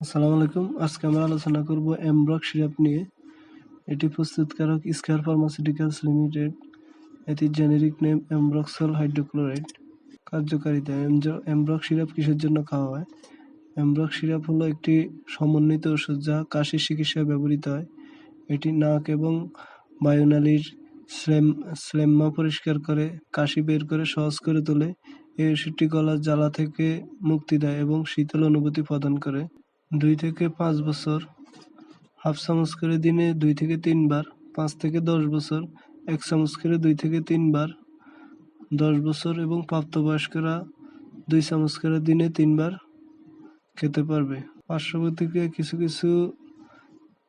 আসসালামু আলাইকুম। আজকে আমরা আলোচনা করব এমব্রক সিরাপ নিয়ে। এটি প্রস্তুতকারক স্কয়ার ফার্মাসিউটিক্যালস লিমিটেড এটি জেনেরিক নেম এমব্রক্সল হাইড্রোক্লোরাইড কার্যকারিতা এমব্রক সিরাপ কিসের জন্য খাওয়া হয়? এমব্রক সিরাপ হলো একটি সমন্বিত ওষুধ যা কাশির চিকিৎসায় ব্যবহৃত হয়। এটি নাক এবং বায়ুনালীর স্লেম, স্লেম্মা পরিষ্কার করে, কাশি বের করে সহজ করে তোলে। এই ওষুধটি গলার জ্বালা থেকে মুক্তি দেয় এবং শীতল অনুভূতি প্রদান করে। দুই থেকে পাঁচ বছর, হাফ চামচ করে দিনে দুই থেকে তিনবার, পাঁচ থেকে দশ বছর, এক চামচ করে দুই থেকে তিনবার, দশ বছর এবং প্রাপ্তবয়স্করা দুই চামচ করে দিনে তিনবার খেতে পারবে। পার্শ্ব প্রতিক্রিয়া কিছু কিছু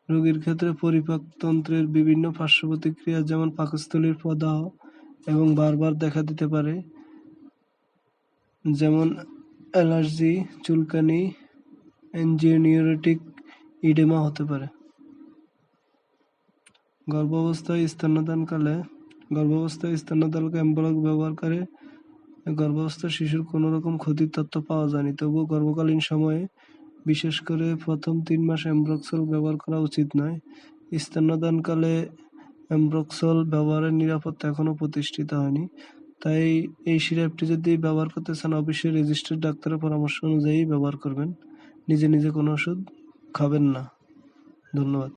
রোগীর ক্ষেত্রে পরিপাকতন্ত্রের বিভিন্ন পার্শ্ব প্রতিক্রিয়া যেমন পাকস্থলীর প্রদাহ এবং বারবার দেখা দিতে পারে, যেমন অ্যালার্জি, চুলকানি এনজিওনিউরেটিক ইডেমা হতে পারে। গর্ভাবস্থায় স্তন্যদানকালে, গর্ভাবস্থায় স্তন্যদানকে অ্যাম্বলক ব্যবহার করে গর্ভাবস্থা শিশুর কোনো রকম ক্ষতির তথ্য পাওয়া যায়নি। তবুও গর্ভকালীন সময়ে বিশেষ করে প্রথম তিন মাস অ্যাম্ব্রক্সল ব্যবহার করা উচিত নয়। স্তন্যদানকালে অ্যাম্ব্রক্সল ব্যবহারের নিরাপত্তা এখনও প্রতিষ্ঠিত হয়নি। তাই এই সিরাপটি যদি ব্যবহার করতে চান, অবশ্যই রেজিস্টার্ড ডাক্তারের পরামর্শ অনুযায়ী ব্যবহার করবেন। নিজে নিজে কোনো ওষুধ খাবেন না। ধন্যবাদ।